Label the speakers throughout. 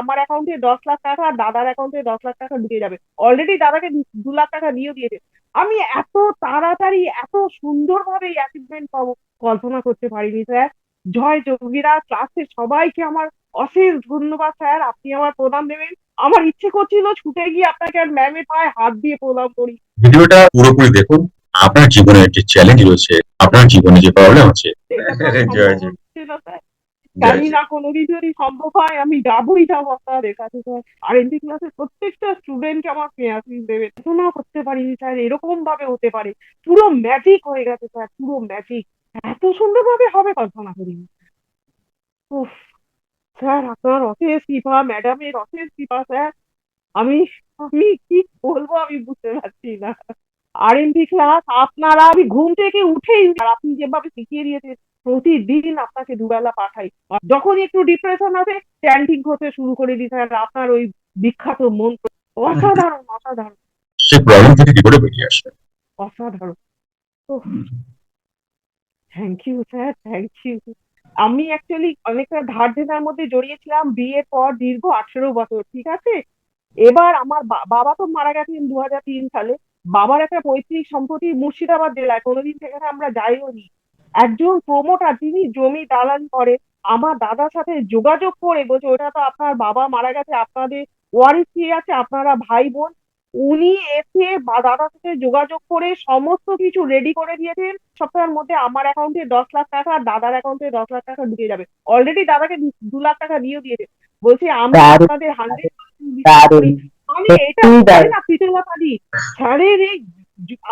Speaker 1: আমার অ্যাকাউন্টে দশ লাখ টাকা আর দাদার অ্যাকাউন্টে দশ লাখ টাকা ঢুকে যাবে। অলরেডি দাদাকে দু- লাখ টাকা দিয়ে দিয়েছে। আমি এত তাড়াতাড়ি এত সুন্দরভাবে এই অ্যাচিভমেন্ট পাবো কল্পনা করতে পারিনি স্যার জয় যোগীরা ক্লাসে সবাইকে আমার অশেষ ধন্যবাদ স্যার আপনি আমার প্রদান দেবেন। আমার ইচ্ছে করছিল ছুটে গিয়ে আপনাকে আর ম্যামের পায়ে হাত দিয়ে প্রণাম করি।
Speaker 2: ভিডিওটা পুরোপুরি দেখুন। আপনার জীবনে যে চ্যালেঞ্জ রয়েছে। আপনার জীবনে যে প্রবলেম আছে।
Speaker 1: না, জানি না কোনোদিন যদি সম্ভব হয় আমি যাবোই যাব আপনাদের কাছে। আর এমপি ক্লাসের প্রত্যেকটা স্টুডেন্ট আমার মেয়াসিস দেবে। কল্পনা করতে পারিনি স্যার এরকম ভাবে হতে পারে। পুরো ম্যাজিক হয়ে গেছে স্যার পুরো ম্যাজিক এত সুন্দর ভাবে হবে কল্পনা করিনি। স্যার আপনার অশেষ কৃপা ম্যাডামের অশেষ কৃপা স্যার আমি আমি কি বলব আমি বুঝতে পারছি না। আর এমপি ক্লাস আপনারা আমি ঘুম থেকে উঠেই আপনি যেভাবে শিখিয়ে দিয়েছেন প্রতিদিন আপনাকে দুবেলা পাঠাই। আর যখনই একটু ডিপ্রেশন আসে চ্যান্টিং করতে শুরু করে দিতে স্যার আপনার ওই বিখ্যাত মন্ত্র। অসাধারণ অসাধারণ।
Speaker 2: সেই প্রবলেম থেকে কি করে বেরিয়ে আসবে।
Speaker 1: অসাধারণ। Thank you sir thank you আমি অ্যাকচুয়ালি অনেকটা ধার দেনার মধ্যে জড়িয়েছিলাম বিয়ের পর দীর্ঘ আঠেরো বছর ঠিক আছে? এবার আমার বাবা তো মারা গেছেন দু হাজার তিন সালে। বাবার একটা পৈতৃক সম্পত্তি মুর্শিদাবাদ জেলায় কোনোদিন সেখানে আমরা যাইও নি। একজন প্রমোটার যিনি জমি দালাল করে আমার দাদার সাথে যোগাযোগ করে বলছে ওটা তো আপনার বাবা মারা গেছে আপনাদের ওয়ারিস কে আছে আপনারা ভাই বোন। উনি এসে বা দাদার সাথে যোগাযোগ করে সমস্ত কিছু রেডি করে দিয়েছেন। সপ্তাহের মধ্যে আমার অ্যাকাউন্টে দশ লাখ টাকা আর দাদার অ্যাকাউন্টে দশ লাখ টাকা ঢুকে যাবে। অলরেডি দাদাকে দু- লাখ টাকা দিয়ে দিয়েছে। বলছে আমরা আপনাদের হান্ড্রেড মানে এটা। না পিঠের ব্যাপারই স্যারের এই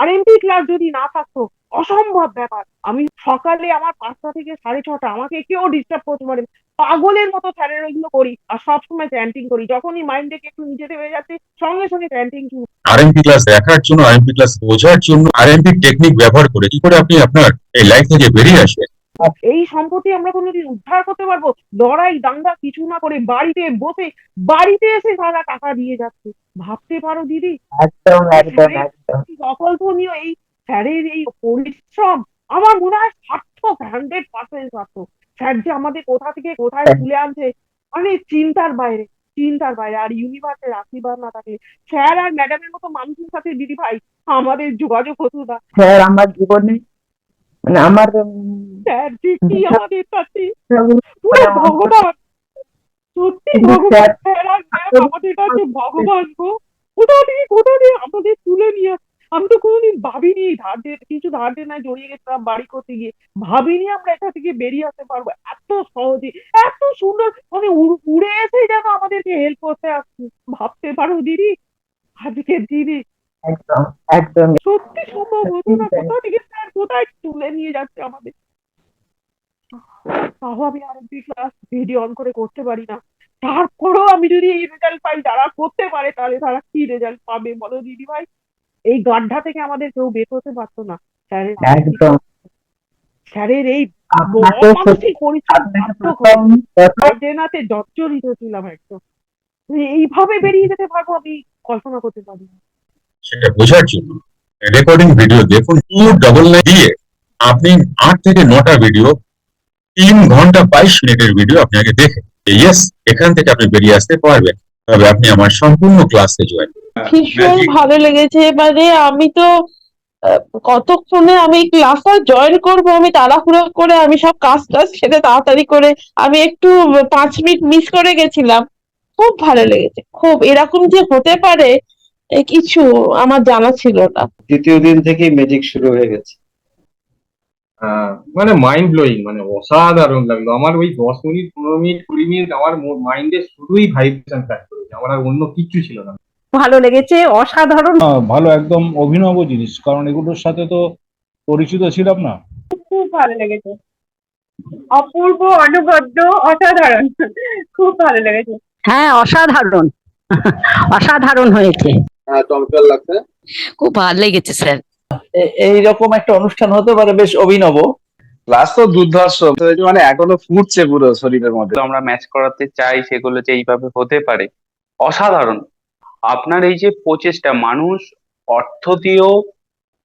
Speaker 1: আরএমপি ক্লাস যদি না থাকতো অসম্ভব ব্যাপার। আমি সকালে আমার পাঁচটা থেকে সাড়ে ছটা আমাকে কেউ ডিস্টার্ব করতে পারে পাগলের মতো স্যারের ওইগুলো করি আর সবসময় চ্যান্টিং করি। যখনই মাইন্ডে একটু নিচেতে হয়ে যাচ্ছে সঙ্গে সঙ্গে চ্যান্টিং শুরু
Speaker 2: আরএমপি ক্লাস দেখার জন্য আরএমপি ক্লাস বোঝার জন্য আরএমপি টেকনিক ব্যবহার করে কি করে আপনি আপনার এই লাইফ থেকে বেরিয়ে আসবেন?
Speaker 1: এই সম্পত্তি আমরা কোনোদিন উদ্ধার করতে পারব? লড়াই দাঙ্গা কিছু না করে বাড়িতে বসে বাড়িতে এসে সারা টাকা দিয়ে যাচ্ছে। ভাবতে পারো দিদি?
Speaker 3: একদম একদম একদম।
Speaker 1: অকল্পনীয় এই স্যারের এই পরিশ্রম আমার মনে হয় সার্থক হান্ড্রেড পার্সেন্ট সার্থক। স্যার যে আমাদের কোথা থেকে কোথায় তুলে আনছে মানে চিন্তার বাইরে চিন্তার বাইরে। আর ইউনিভার্সের আশীর্বাদ না থাকলে স্যার আর ম্যাডামের মতো মানুষের সাথে দিদি ভাই আমাদের যোগাযোগ হতো না।
Speaker 3: স্যার আমার জীবনে মানে আমার
Speaker 1: স্যার যে কি আমাদের কাছে
Speaker 3: পুরো
Speaker 1: ভগবান সত্যি ভগবান।
Speaker 3: স্যার-
Speaker 1: আর ম্যাম আমাদের কাছে ভগবান গো। কোথা থেকে কোথা থেকে আমাদের তুলে নিয়ে আমি তো কোনোদিন ভাবিনি ধার দিয়ে কিছু ধার দেনায় জড়িয়ে গেছিলাম বাড়ি করতে গিয়ে। ভাবিনি আমরা এটা থেকে বেরিয়ে আসতে পারব। এত সহজে এত সুন্দর মানে উড়ে এসে যেন আমাদেরকে হেল্প করতে আসছে। ভাবতে পারো দিদি? আজকের দিদি
Speaker 3: একদম একদম।
Speaker 1: সত্যি সম্ভব হতো না কোথা থেকে স্যার কোথায় তুলে নিয়ে যাচ্ছে আমাদের? তাও আমি আরএমপি ক্লাস ভিডিও অন করে করতে পারি না। তারপরেও আমি যদি এই রেজাল্ট পাই যারা করতে পারে তাহলে তারা কি রেজাল্ট পাবে বলো দিদি ভাই এই গাড্ডা থেকে আমাদের কেউ বের হতে পারতো না। স্যারের
Speaker 3: একদম।
Speaker 1: স্যারের এই জর্জরিত ছিলাম একদম। এইভাবে বেরিয়ে যেতে পারব আমি কল্পনা করতে পারি
Speaker 2: সেটা বোঝার জন্য রেকর্ডিং ভিডিও দেখুন টু ডবল নাইন দিয়ে আপনি আট থেকে নটা ভিডিও তিন ঘণ্টা বাইশ মিনিটের ভিডিও আপনাকে দেখে। ইয়েস এখান থেকে আপনি বেরিয়ে আসতে পারবেন। তবে আপনি আমার সম্পূর্ণ ক্লাসে জয়েন
Speaker 4: ভীষণ ভালো লেগেছে মানে আমি তো কতক্ষণে আমি ক্লাসটা জয়েন করব আমি তাড়াহুড়ো করে আমি সব কাজ টাজ সেরে তাড়াতাড়ি করে আমি একটু পাঁচ মিনিট মিস করে গেছিলাম। খুব ভালো লেগেছে খুব এরকম যে হতে পারে কিছু আমার জানা ছিল না।
Speaker 5: দ্বিতীয় দিন থেকেই ম্যাজিক শুরু হয়ে গেছে।
Speaker 6: আহ, মানে মাইন্ড ব্লোয়িং মানে অসাধারণ লাগল। আমার ওই দশ মিনিট পনেরো মিনিট কুড়ি মিনিট আমার মাইন্ডে শুধুই ভাইব্রেশন কাজ করেছে আমার আর অন্য কিচ্ছু ছিল না।
Speaker 1: ভালো লেগেছে অসাধারণ।
Speaker 7: ভালো একদম অভিনব জিনিস কারণ এগুলোর সাথে তো পরিচিত ছিলাম না।
Speaker 1: খুব ভালো লেগেছে। অপূর্ব অনবদ্য অসাধারণ। খুব ভালো লেগেছে।
Speaker 8: হ্যাঁ অসাধারণ। অসাধারণ হয়েছে।
Speaker 5: হ্যাঁ চমৎকার লাগছে?
Speaker 8: খুব ভালো লেগেছে স্যার।
Speaker 3: এইরকম একটা অনুষ্ঠান হতে পারে বেশ অভিনব।
Speaker 5: ক্লাস তো দুর্ধর্ষ। মানে এখনও ফুটছে পুরো শরীরের মধ্যে।
Speaker 9: আমরা ম্যাচ করাতে চাই সেগুলো যে এইভাবে হতে পারে অসাধারণ। আপনার এই যে প্রচেষ্টা মানুষ অর্থ দিয়েও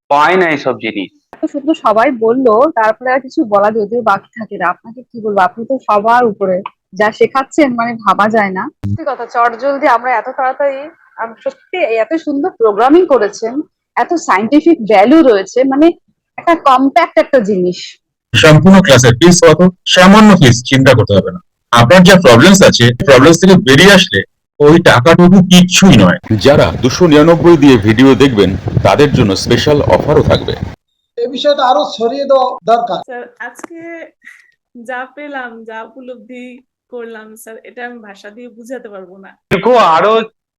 Speaker 9: পায় না এসব জিনিস।
Speaker 4: শুধু সবাই বলল তারপরে আর কিছু বলা যদিও বাকি থাকে না। আপনাকে কি বলব? আপনি তো সবার উপরে
Speaker 10: যা শেখাচ্ছেন মানে ভাবা যায় না। সত্যি কথা চট জলদি আমরা এত তাড়াতাড়ি আম- সত্যি এত সুন্দর প্রোগ্রামিং করেছেন এত সাইন্টিফিক ভ্যালু রয়েছে মানে একটা কম্প্যাক্ট একটা জিনিস।
Speaker 2: সম্পূর্ণ ক্লাসের ফিস কত? সামান্য ফিস চিন্তা করতে হবে না। আপনার যা প্রবলেমস আছে প্রবলেমস থেকে বেরিয়ে আসলে ওই টাকাটুকু কিচ্ছুই নয়।
Speaker 11: যারা দুশো নিরানব্বই দিয়ে ভিডিও দেখবেন তাদের জন্য স্পেশাল অফারও থাকবে।
Speaker 12: এই বিষয়টা আরও ছড়িয়ে দেওয়া দরকার।
Speaker 13: স্যার আজকে যা পেলাম যা উপলব্ধি করলাম স্যার এটা আমি ভাষা দিয়ে বুঝাতে পারব না।
Speaker 9: দেখো আরও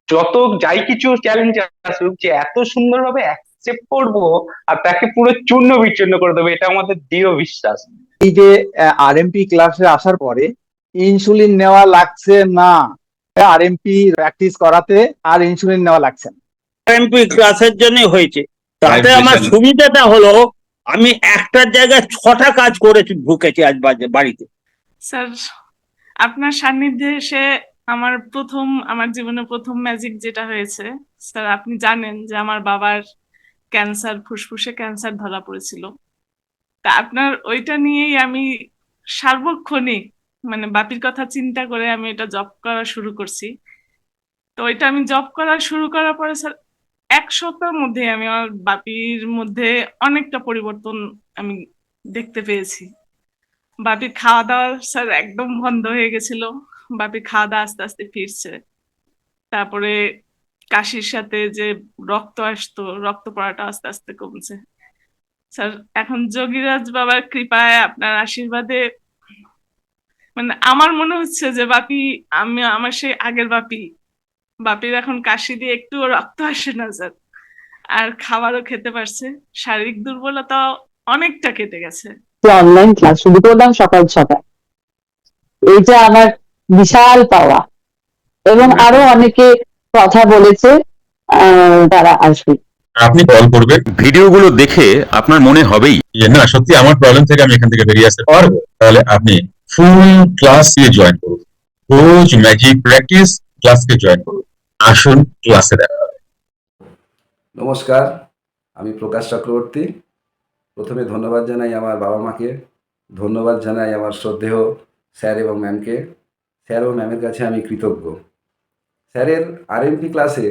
Speaker 9: যত যাই কিছু চ্যালেঞ্জ আসুক যে এত সুন্দরভাবে অ্যাকসেপ্ট করব আর তাকে পুরো চূর্ণ বিচ্ছিন্ন করে দেবো এটা আমাদের দৃঢ় বিশ্বাস।
Speaker 6: এই যে আরএমপি ক্লাসে আসার পরে ইনসুলিন নেওয়া লাগছে না। আরএমপি প্র্যাকটিস করাতে আর ইনসুলিন নেওয়া লাগছে না।
Speaker 12: এমপি ক্লাসের জন্য হয়েছে। তাতে আমার সুবিধাটা হলো আমি একটার জায়গায় ছটা কাজ করেছি ঢুকেছি আজ বাজে- বাড়িতে।
Speaker 13: স্যার আপনার সান্নিধ্যে এসে আমার প্রথম আমার জীবনে প্রথম ম্যাজিক যেটা হয়েছে স্যার আপনি জানেন যে আমার বাবার ক্যান্সার ফুসফুসে ক্যান্সার ধরা পড়েছিল। তা আপনার ওইটা নিয়েই আমি সার্বক্ষণিক মানে বাপির কথা চিন্তা করে আমি এটা জব করা শুরু করছি। তো ওইটা আমি জব করা শুরু করার পরে স্যার এক সপ্তাহের মধ্যে আমি আমার বাপির মধ্যে অনেকটা পরিবর্তন আমি দেখতে পেয়েছি। বাপির খাওয়া দাওয়া স্যার একদম বন্ধ হয়ে গেছিল। বাপির খাওয়া দাওয়া আস্তে আস্তে ফিরছে। তারপরে কাশির সাথে যে রক্ত আসতো, রক্ত পড়াটা আস্তে আস্তে কমছে। স্যার এখন যোগীরাজ বাবার কৃপায় আপনার আশীর্বাদে মানে আমার মনে হচ্ছে যে বাপি আমি আমার সেই আগের বাপি। বাপির এখন কাশি দিয়ে একটুও রক্ত আসে না স্যার আর খাবারও খেতে পারছে। শারীরিক দুর্বলতা অনেকটা কেটে গেছে।
Speaker 4: অনলাইন ক্লাস শুরু করলাম সকাল ছটায়। এইটা আমার বিশাল পাওয়া। এবং আরও অনেকে কথা বলেছে আহ, তারা আসবে।
Speaker 2: আপনি কল করবেন।
Speaker 11: ভিডিওগুলো দেখে আপনার মনে হবেই
Speaker 2: যে না সত্যি আমার প্রবলেম থেকে আমি এখান থেকে বেরিয়ে আসতে পারব। তাহলে আপনি ফুল ক্লাস দিয়ে জয়েন করুন। রোজ ম্যাজিক প্র্যাকটিস ক্লাসকে জয়েন করুন। আসুন ক্লাসে দেখা হবে।
Speaker 14: নমস্কার, আমি প্রকাশ চক্রবর্তী। প্রথমে ধন্যবাদ জানাই আমার বাবা মাকে। ধন্যবাদ জানাই আমার শ্রদ্ধেয় স্যার এবং ম্যামকে স্যার ও ম্যামের কাছে আমি কৃতজ্ঞ। স্যারের আরএমপি ক্লাসে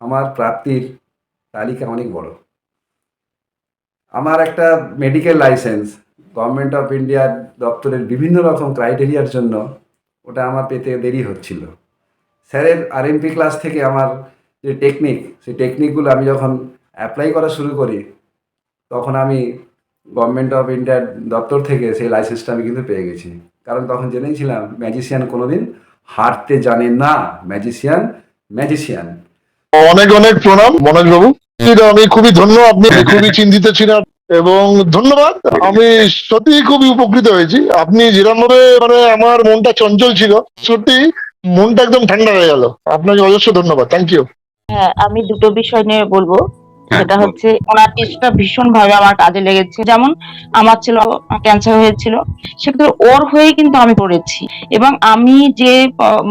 Speaker 14: আমার প্রাপ্তির তালিকা অনেক বড়। আমার একটা মেডিকেল লাইসেন্স গভর্নমেন্ট অফ ইন্ডিয়ার দপ্তরের বিভিন্ন রকম ক্রাইটেরিয়ার জন্য ওটা আমার পেতে দেরি হচ্ছিল। স্যারের আরএমপি ক্লাস থেকে আমার যে টেকনিক সেই টেকনিকগুলো আমি যখন অ্যাপ্লাই করা শুরু করি, তখন আমি গভর্নমেন্ট অফ ইন্ডিয়ার দপ্তর থেকে সেই লাইসেন্সটা আমি কিন্তু পেয়ে গেছি। কারণ তখন জেনেছিলাম ম্যাজিশিয়ান কোনোদিন হারতে জানে না ম্যাজিশিয়ান ম্যাজিশিয়ান
Speaker 12: অনেক অনেক প্রণাম, মনোজ বাবু। আমি খুবই ধন্য, আপনি খুবই চিন্তিত ছিলেন। এবং ধন্যবাদ। আমি সত্যি খুবই উপকৃত হয়েছি। আপনি যেরকম ভাবে মানে আমার মনটা চঞ্চল ছিল, সত্যি মনটা একদম ঠান্ডা হয়ে গেল। আপনাকে অজস্র ধন্যবাদ। থ্যাংক ইউ
Speaker 4: হ্যাঁ আমি দুটো বিষয় নিয়ে বলব। সেটা হচ্ছে ওনার টিপসটা ভীষণ ভাবে আমার কাজে লেগেছে। যেমন আমার ছিল ক্যান্সার হয়েছিল সেক্ষেত্রে ওর হয়ে কিন্তু আমি পড়েছি। এবং আমি যে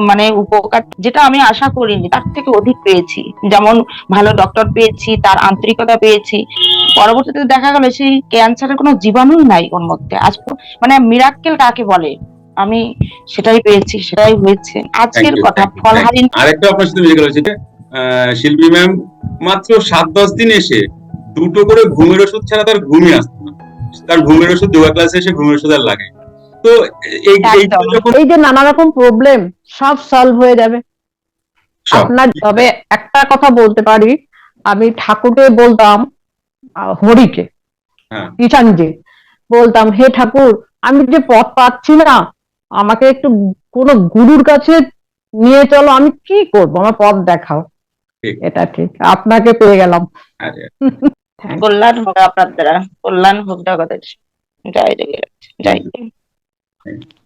Speaker 4: মানে উপকার যেটা আমি আশা করিনি তার থেকে অধিক পেয়েছি। যেমন ভালো ডক্টর পেয়েছি তার আন্তরিকতা পেয়েছি। পরবর্তীতে দেখা গেল সেই ক্যান্সারের কোনো জীবাণুই নাই ওর মধ্যে। আজ মানে মিরাক্কেল কাকে বলে? আমি সেটাই পেয়েছি সেটাই হয়েছে। আজকের কথা
Speaker 2: you,
Speaker 15: আরেকটা আপনার সাথে মিলে গেল শিল্পী ম্যাম মাত্র সাত দশ দিন এসে দুটো করে ঘুমের ওষুধ ছাড়া তার ঘুমই আসতো না। তার ঘুমের ওষুধ যোগা ক্লাসে এসে ঘুমের ওষুধ আর লাগে তো এই
Speaker 3: যে নানা রকম প্রবলেম সব সলভ হয়ে যাবে। আপনার তবে একটা কথা বলতে পারি। আমি ঠাকুরকে বলতাম হরিকে
Speaker 15: হ্যাঁ।
Speaker 3: কিষানজি বলতাম হে ঠাকুর আমি যে পথ পাচ্ছি না আমাকে একটু কোনো গুরুর কাছে নিয়ে চলো আমি কি করব? আমার পথ দেখাও। এটা ঠিক। আপনাকে পেয়ে গেলাম।
Speaker 15: আরে,
Speaker 4: কল্যাণ হোক আপনার দ্বারা। কল্যাণ হোক জগতের। জয় জয় জয়